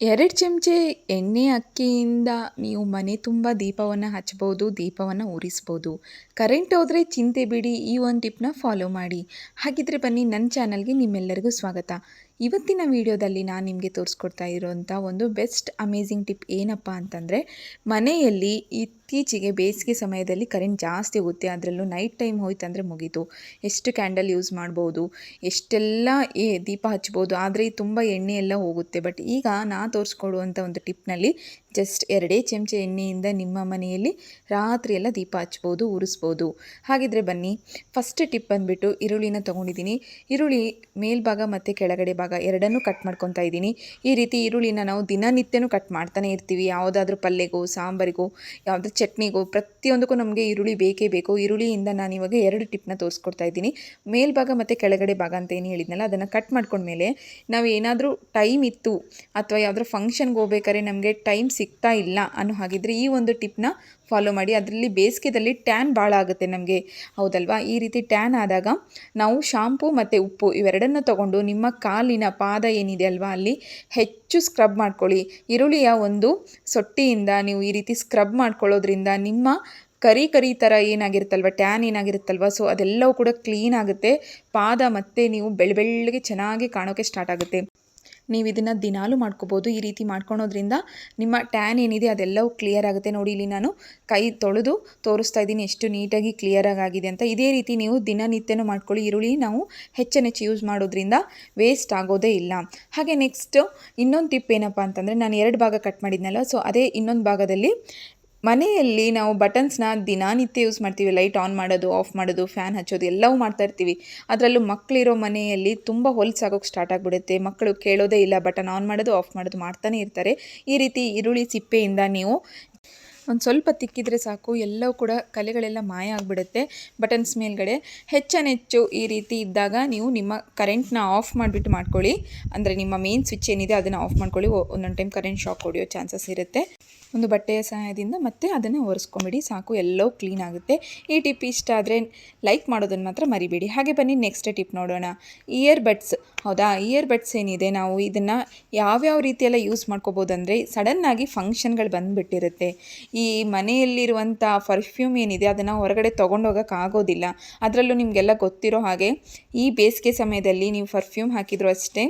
ಎರಡು ಚಮಚೆ ಎಣ್ಣೆ ಅಕ್ಕಿಯಿಂದ ನೀವು ಮನೆ ತುಂಬ ದೀಪವನ್ನು ಹಚ್ಬೋದು, ದೀಪವನ್ನು ಉರಿಸ್ಬೋದು. ಕರೆಂಟ್ ಹೋದರೆ ಚಿಂತೆ ಬಿಡಿ, ಈ ಒಂದು ಟಿಪ್ನ ಫಾಲೋ ಮಾಡಿ. ಹಾಗಿದ್ರೆ ಬನ್ನಿ, ನನ್ನ ಚಾನಲ್ಗೆ ನಿಮ್ಮೆಲ್ಲರಿಗೂ ಸ್ವಾಗತ. ಇವತ್ತಿನ ವಿಡಿಯೋದಲ್ಲಿ ನಾನು ನಿಮಗೆ ತೋರಿಸ್ಕೊಡ್ತಾ ಇರೋವಂಥ ಒಂದು ಬೆಸ್ಟ್ ಅಮೇಝಿಂಗ್ ಟಿಪ್ ಏನಪ್ಪ ಅಂತಂದರೆ, ಮನೆಯಲ್ಲಿ ಇತ್ತೀಚೆಗೆ ಬೇಸಿಗೆ ಸಮಯದಲ್ಲಿ ಕರೆಂಟ್ ಜಾಸ್ತಿ ಹೋಗುತ್ತೆ, ಅದರಲ್ಲೂ ನೈಟ್ ಟೈಮ್ ಹೋಯ್ತಂದರೆ ಮುಗೀತು. ಎಷ್ಟು ಕ್ಯಾಂಡಲ್ ಯೂಸ್ ಮಾಡ್ಬೋದು, ಎಷ್ಟೆಲ್ಲ ಏ ದೀಪ ಹಚ್ಬೋದು, ಆದರೆ ತುಂಬ ಎಣ್ಣೆ ಎಲ್ಲ ಹೋಗುತ್ತೆ. ಬಟ್ ಈಗ ನಾ ತೋರಿಸ್ಕೊಡುವಂಥ ಒಂದು ಟಿಪ್ನಲ್ಲಿ ಜಸ್ಟ್ ಎರಡೇ ಚಮಚ ಎಣ್ಣೆಯಿಂದ ನಿಮ್ಮ ಮನೆಯಲ್ಲಿ ರಾತ್ರಿ ಎಲ್ಲ ದೀಪ ಹಚ್ಬೋದು, ಉರಿಸ್ಬೋದು. ಹಾಗಿದ್ರೆ ಬನ್ನಿ ಫಸ್ಟ್ ಟಿಪ್ ಬಂದುಬಿಟ್ಟು, ಈರುಳ್ಳಿನ ತೊಗೊಂಡಿದ್ದೀನಿ. ಈರುಳ್ಳಿ ಮೇಲ್ಭಾಗ ಮತ್ತು ಕೆಳಗಡೆ ಭಾಗ ಎರಡನ್ನೂ ಕಟ್ ಮಾಡ್ಕೊತಾ ಇದ್ದೀನಿ. ಈ ರೀತಿ ಈರುಳ್ಳಿನ ನಾವು ದಿನನಿತ್ಯನೂ ಕಟ್ ಮಾಡ್ತಾನೆ ಇರ್ತೀವಿ. ಯಾವುದಾದ್ರೂ ಪಲ್ಯಗೋ, ಸಾಂಬಾರಿಗೋ, ಯಾವುದಾದ್ರೂ ಚಟ್ನಿಗೋ, ಪ್ರತಿಯೊಂದಕ್ಕೂ ನಮಗೆ ಈರುಳ್ಳಿ ಬೇಕೇ ಬೇಕು. ಈರುಳ್ಳಿಯಿಂದ ನಾನು ಇವಾಗ ಎರಡು ಟಿಪ್ನ ತೋರಿಸ್ಕೊಡ್ತಾ ಇದ್ದೀನಿ. ಮೇಲ್ಭಾಗ ಮತ್ತು ಕೆಳಗಡೆ ಭಾಗ ಅಂತ ಏನು ಹೇಳಿದ್ನಲ್ಲ, ಅದನ್ನು ಕಟ್ ಮಾಡ್ಕೊಂಡ್ಮೇಲೆ ನಾವು ಏನಾದರೂ ಟೈಮ್ ಇತ್ತು, ಅಥವಾ ಯಾವುದಾದ್ರೂ ಫಂಕ್ಷನ್ಗೆ ಹೋಗ್ಬೇಕಾದ್ರೆ ನಮಗೆ ಟೈಮ್ ಸಿಗ್ತಾ ಇಲ್ಲ ಅನ್ನೋ ಹಾಗಿದ್ರೆ ಈ ಒಂದು ಟಿಪ್ನ ಫಾಲೋ ಮಾಡಿ ಅದರಲ್ಲಿ ಬೇಸಿಗೆದಲ್ಲಿ ಟ್ಯಾನ್ ಭಾಳ ಆಗುತ್ತೆ ನಮಗೆ. ಹೌದಲ್ವಾ? ಈ ರೀತಿ ಟ್ಯಾನ್ ಆದಾಗ ನಾವು ಶಾಂಪು ಮತ್ತು ಉಪ್ಪು ಇವೆರಡನ್ನು ತಗೊಂಡು ನಿಮ್ಮ ಕಾಲಿನ ಪಾದ ಏನಿದೆ ಅಲ್ವಾ ಅಲ್ಲಿ ಹೆಚ್ಚು ಸ್ಕ್ರಬ್ ಮಾಡ್ಕೊಳ್ಳಿ. ಈರುಳ್ಳಿಯ ಒಂದು ಸೊಟ್ಟಿಯಿಂದ ನೀವು ಈ ರೀತಿ ಸ್ಕ್ರಬ್ ಮಾಡ್ಕೊಳ್ಳೋದ್ರಿಂದ ನಿಮ್ಮ ಕರಿ ಕರಿ ಥರ ಏನಾಗಿರುತ್ತಲ್ವ? ಟ್ಯಾನ್ ಏನಾಗಿರುತ್ತಲ್ವ? ಸೊ ಅದೆಲ್ಲವೂ ಕೂಡ ಕ್ಲೀನ್ ಆಗುತ್ತೆ. ಪಾದ ಮತ್ತು ನೀವು ಬೆಳ ಬೆಳ್ಳಗೆ ಚೆನ್ನಾಗಿ ಕಾಣೋಕ್ಕೆ ಸ್ಟಾರ್ಟ್ ಆಗುತ್ತೆ. ನೀವು ಇದನ್ನು ದಿನಾಲು ಮಾಡ್ಕೋಬೋದು. ಈ ರೀತಿ ಮಾಡ್ಕೊಳೋದ್ರಿಂದ ನಿಮ್ಮ ಟ್ಯಾನ್ ಏನಿದೆ ಅದೆಲ್ಲವೂ ಕ್ಲಿಯರ್ ಆಗುತ್ತೆ. ನೋಡಿ, ಇಲ್ಲಿ ನಾನು ಕೈ ತೊಳೆದು ತೋರಿಸ್ತಾ ಇದ್ದೀನಿ ಎಷ್ಟು ನೀಟಾಗಿ ಕ್ಲಿಯರಾಗಿ ಆಗಿದೆ ಅಂತ. ಇದೇ ರೀತಿ ನೀವು ದಿನನಿತ್ಯನೂ ಮಾಡ್ಕೊಳ್ಳಿ. ಈರುಳ್ಳಿ ನಾವು ಹೆಚ್ಚೆಚ್ಚು ಯೂಸ್ ಮಾಡೋದ್ರಿಂದ ವೇಸ್ಟ್ ಆಗೋದೇ ಇಲ್ಲ. ಹಾಗೆ ನೆಕ್ಸ್ಟು ಇನ್ನೊಂದು ಟಿಪ್ ಏನಪ್ಪ ಅಂತಂದರೆ ನಾನು ಎರಡು ಭಾಗ ಕಟ್ ಮಾಡಿದ್ನಲ್ಲ ಸೊ ಅದೇ ಇನ್ನೊಂದು ಭಾಗದಲ್ಲಿ ಮನೆಯಲ್ಲಿ ನಾವು ಬಟನ್ಸ್ನ ದಿನನಿತ್ಯ ಯೂಸ್ ಮಾಡ್ತೀವಿ, ಲೈಟ್ ಆನ್ ಮಾಡೋದು, ಆಫ್ ಮಾಡೋದು, ಫ್ಯಾನ್ ಹಚ್ಚೋದು, ಎಲ್ಲವೂ ಮಾಡ್ತಾ ಇರ್ತೀವಿ. ಅದರಲ್ಲೂ ಮಕ್ಕಳಿರೋ ಮನೆಯಲ್ಲಿ ತುಂಬ ಹೊಲಸಾಗೋಕ್ಕೆ ಸ್ಟಾರ್ಟ್ ಆಗಿಬಿಡುತ್ತೆ. ಮಕ್ಕಳು ಕೇಳೋದೇ ಇಲ್ಲ, ಬಟನ್ ಆನ್ ಮಾಡೋದು, ಆಫ್ ಮಾಡೋದು ಮಾಡ್ತಾನೆ ಇರ್ತಾರೆ. ಈ ರೀತಿ ಈರುಳ್ಳಿ ಸಿಪ್ಪೆಯಿಂದ ನೀವು ಒಂದು ಸ್ವಲ್ಪ ತಿಕ್ಕಿದರೆ ಸಾಕು, ಎಲ್ಲವೂ ಕೂಡ ಕಲೆಗಳೆಲ್ಲ ಮಾಯ ಆಗಿಬಿಡುತ್ತೆ. ಬಟನ್ಸ್ ಮೇಲ್ಗಡೆ. ಹೆಚ್ಚನೆಚ್ಚು ಈ ರೀತಿ ಇದ್ದಾಗ ನೀವು ನಿಮ್ಮ ಕರೆಂಟ್ನ ಆಫ್ ಮಾಡಿಬಿಟ್ಟು ಮಾಡ್ಕೊಳ್ಳಿ. ಅಂದರೆ ನಿಮ್ಮ ಮೇನ್ ಸ್ವಿಚ್ ಏನಿದೆ ಅದನ್ನು ಆಫ್ ಮಾಡ್ಕೊಳ್ಳಿ. ಒಂದೊಂದು ಟೈಮ್ ಕರೆಂಟ್ ಶಾಕ್ ಹೊಡೆಯೋ ಚಾನ್ಸಸ್ ಇರುತ್ತೆ. ಒಂದು ಬಟ್ಟೆಯ ಸಹಾಯದಿಂದ ಮತ್ತೆ ಅದನ್ನು ಒರೆಸ್ಕೊಂಬಿಡಿ, ಸಾಕು, ಎಲ್ಲವೂ ಕ್ಲೀನ್ ಆಗುತ್ತೆ. ಈ ಟಿಪ್ ಇಷ್ಟ ಆದರೆ ಲೈಕ್ ಮಾಡೋದನ್ನು ಮಾತ್ರ ಮರಿಬೇಡಿ. ಹಾಗೆ ಬನ್ನಿ ನೆಕ್ಸ್ಟ್ ಟಿಪ್ ನೋಡೋಣ. ಇಯರ್ ಬಡ್ಸ್ ಹೌದಾ? ಇಯರ್ ಬಡ್ಸ್ ಏನಿದೆ? ನಾವು ಇದನ್ನು ಯಾವ್ಯಾವ ರೀತಿಯೆಲ್ಲ ಯೂಸ್ ಮಾಡ್ಕೋಬೋದು ಅಂದರೆ ಸಡನ್ನಾಗಿ ಫಂಕ್ಷನ್ಗಳು ಬಂದುಬಿಟ್ಟಿರುತ್ತೆ. ಮನೆಯಲ್ಲಿರುವಂಥ ಪರ್ಫ್ಯೂಮ್ ಏನಿದೆ ಅದನ್ನು ಹೊರಗಡೆ ತೊಗೊಂಡೋಗೋಕ್ಕಾಗೋದಿಲ್ಲ ಅದರಲ್ಲೂ ನಿಮಗೆಲ್ಲ ಗೊತ್ತಿರೋ ಹಾಗೆ ಈ ಬೇಸಿಗೆ ಸಮಯದಲ್ಲಿ ನೀವು ಪರ್ಫ್ಯೂಮ್ ಹಾಕಿದ್ರು ಅಷ್ಟೇ,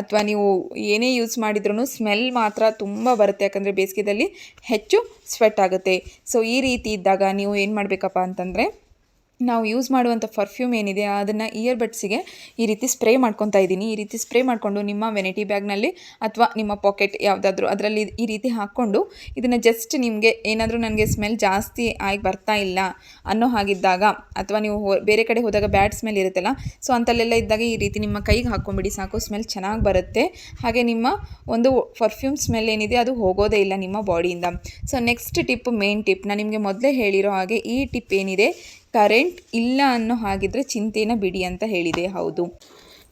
ಅಥವಾ ನೀವು ಏನೇ ಯೂಸ್ ಮಾಡಿದ್ರೂ ಸ್ಮೆಲ್ ಮಾತ್ರ ತುಂಬ ಬರುತ್ತೆ. ಯಾಕಂದರೆ ಬೇಸಿಗೆದಲ್ಲಿ ಹೆಚ್ಚು ಸ್ವೆಟ್ ಆಗುತ್ತೆ. ಸೊ ಈ ರೀತಿ ಇದ್ದಾಗ ನೀವು ಏನು ಮಾಡಬೇಕಪ್ಪ ಅಂತಂದರೆ ನಾವು ಯೂಸ್ ಮಾಡುವಂಥ ಪರ್ಫ್ಯೂಮ್ ಏನಿದೆ, ಅದನ್ನು ಇಯರ್ ಬಡ್ಸಿಗೆ ಈ ರೀತಿ ಸ್ಪ್ರೇ ಮಾಡ್ಕೊತಾ ಇದ್ದೀನಿ. ಈ ರೀತಿ ಸ್ಪ್ರೇ ಮಾಡಿಕೊಂಡು ನಿಮ್ಮ ವೆನಿಟಿ ಬ್ಯಾಗ್ನಲ್ಲಿ ಅಥವಾ ನಿಮ್ಮ ಪಾಕೆಟ್ ಯಾವುದಾದ್ರೂ ಅದರಲ್ಲಿ ಈ ರೀತಿ ಹಾಕ್ಕೊಂಡು ಇದನ್ನು ಜಸ್ಟ್ ನಿಮಗೆ ಏನಾದರೂ ನನಗೆ ಸ್ಮೆಲ್ ಜಾಸ್ತಿ ಆಗಿ ಬರ್ತಾ ಇಲ್ಲ ಅನ್ನೋ ಹಾಗಿದ್ದಾಗ ಅಥವಾ ನೀವು ಬೇರೆ ಕಡೆ ಹೋದಾಗ ಬ್ಯಾಡ್ ಸ್ಮೆಲ್ ಇರುತ್ತಲ್ಲ ಸೊ ಅಂತಲ್ಲೆಲ್ಲ ಇದ್ದಾಗ ಈ ರೀತಿ ನಿಮ್ಮ ಕೈಗೆ ಹಾಕ್ಕೊಂಬಿಡಿ, ಸಾಕು ಸ್ಮೆಲ್ ಚೆನ್ನಾಗಿ ಬರುತ್ತೆ. ಹಾಗೆ ನಿಮ್ಮ ಒಂದು ಪರ್ಫ್ಯೂಮ್ ಸ್ಮೆಲ್ ಏನಿದೆ ಅದು ಹೋಗೋದೇ ಇಲ್ಲ ನಿಮ್ಮ ಬಾಡಿಯಿಂದ so next tip main tip ನಾನು ನಿಮಗೆ ಮೊದಲೇ ಹೇಳಿರೋ ಹಾಗೆ ಈ ಟಿಪ್ ಏನಿದೆ ಕರೆಂಟ್ ಇಲ್ಲ ಅನ್ನೋ ಹಾಗಿದ್ರೆ ಚಿಂತೆನ ಬಿಡಿ ಅಂತ ಹೇಳಿದೆ, ಹೌದು.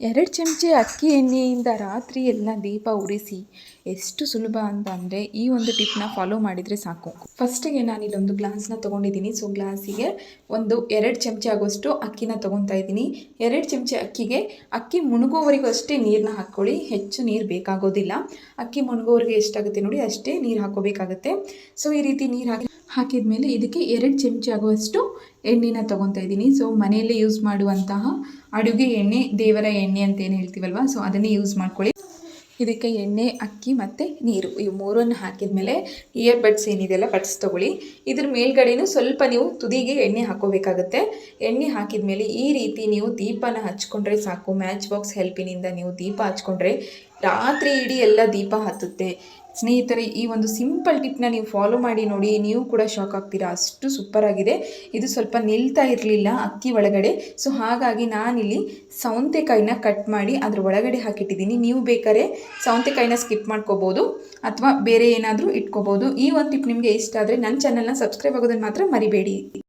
ಎರಡು ಚಮಚೆ ಅಕ್ಕಿ ಎಣ್ಣೆಯಿಂದ ರಾತ್ರಿ ಎಲ್ಲ ದೀಪ ಉರಿಸಿ ಎಷ್ಟು ಸುಲಭ ಅಂತ ಅಂದರೆ ಈ ಒಂದು ಟಿಪ್ನ ಫಾಲೋ ಮಾಡಿದರೆ ಸಾಕು. ಫಸ್ಟಿಗೆ ನಾನು ಇಲ್ಲೊಂದು ಗ್ಲಾಸ್ನ ತೊಗೊಂಡಿದ್ದೀನಿ. ಸೊ ಗ್ಲಾಸಿಗೆ ಒಂದು ಎರಡು ಚಮಚೆ ಆಗೋಷ್ಟು ಅಕ್ಕಿನ ತೊಗೊತಾ ಇದ್ದೀನಿ. ಎರಡು ಚಮಚೆ ಅಕ್ಕಿಗೆ, ಅಕ್ಕಿ ಮುಣುಗೋವರೆಗೂ ಅಷ್ಟೇ ನೀರನ್ನ ಹಾಕ್ಕೊಳ್ಳಿ. ಹೆಚ್ಚು ನೀರು ಬೇಕಾಗೋದಿಲ್ಲ. ಅಕ್ಕಿ ಮುಣುಗೋವರೆಗೆ ಎಷ್ಟಾಗುತ್ತೆ ನೋಡಿ, ಅಷ್ಟೇ ನೀರು ಹಾಕೋಬೇಕಾಗುತ್ತೆ ಸೊ ಈ ರೀತಿ ನೀರು ಹಾಕಿ ಹಾಕಿದ ಮೇಲೆ ಇದಕ್ಕೆ ಎರಡು ಚಮಚ ಆಗುವಷ್ಟು ಎಣ್ಣೆನ ತೊಗೊತಾ ಇದ್ದೀನಿ. ಸೊ ಮನೆಯಲ್ಲೇ ಯೂಸ್ ಮಾಡುವಂತಹ ಅಡುಗೆ ಎಣ್ಣೆ, ದೇವರ ಎಣ್ಣೆ ಅಂತ ಏನು ಹೇಳ್ತೀವಲ್ವ? ಸೊ ಅದನ್ನೇ ಯೂಸ್ ಮಾಡ್ಕೊಳ್ಳಿ. ಇದಕ್ಕೆ ಎಣ್ಣೆ, ಅಕ್ಕಿ ಮತ್ತು ನೀರು. ಈ ಮೂರನ್ನು ಹಾಕಿದ ಮೇಲೆ ಇಯರ್ ಬಡ್ಸ್ ಏನಿದೆಯಲ್ಲ ಬಡ್ಸ್ ತೊಗೊಳ್ಳಿ. ಇದ್ರ ಮೇಲ್ಗಡೆನೂ ಸ್ವಲ್ಪ ನೀವು ತುದಿಗೆ ಎಣ್ಣೆ ಹಾಕೋಬೇಕಾಗುತ್ತೆ. ಎಣ್ಣೆ ಹಾಕಿದ ಮೇಲೆ ಈ ರೀತಿ ನೀವು ದೀಪನ ಹಚ್ಕೊಂಡ್ರೆ ಸಾಕು. ಮ್ಯಾಚ್ ಬಾಕ್ಸ್ ಹೆಲ್ಪಿನಿಂದ ನೀವು ದೀಪ ಹಚ್ಕೊಂಡ್ರೆ ರಾತ್ರಿ ಇಡೀ ಎಲ್ಲ ದೀಪ ಹತ್ತುತ್ತೆ. ಸ್ನೇಹಿತರೆ, ಈ ಒಂದು ಸಿಂಪಲ್ ಟಿಪ್ನ ನೀವು ಫಾಲೋ ಮಾಡಿ ನೋಡಿ, ನೀವು ಕೂಡ ಶಾಕ್ ಆಗ್ತೀರಾ? ಅಷ್ಟು ಸೂಪರ್ ಆಗಿದೆ. ಇದು ಸ್ವಲ್ಪ ನಿಲ್ತಾ ಇರಲಿಲ್ಲ ಅಕ್ಕಿ ಒಳಗಡೆ. ಸೊ, ಹಾಗಾಗಿ ನಾನಿಲ್ಲಿ ಸೌಂತೆಕಾಯಿನ ಕಟ್ ಮಾಡಿ ಅದ್ರ ಒಳಗಡೆ ಹಾಕಿಟ್ಟಿದ್ದೀನಿ. ನೀವು ಬೇಕಾದ್ರೆ ಸೌಂತೆಕಾಯಿನ ಸ್ಕಿಪ್ ಮಾಡ್ಕೋಬೋದು ಅಥವಾ ಬೇರೆ ಏನಾದರೂ ಇಟ್ಕೋಬೋದು. ಈ ಒಂದು ಟಿಪ್ ನಿಮಗೆ ಇಷ್ಟ ಆದರೆ ನನ್ನ ಚಾನಲ್ನ ಸಬ್ಸ್ಕ್ರೈಬ್ ಆಗೋದನ್ನು ಮಾತ್ರ ಮರಿಬೇಡಿ.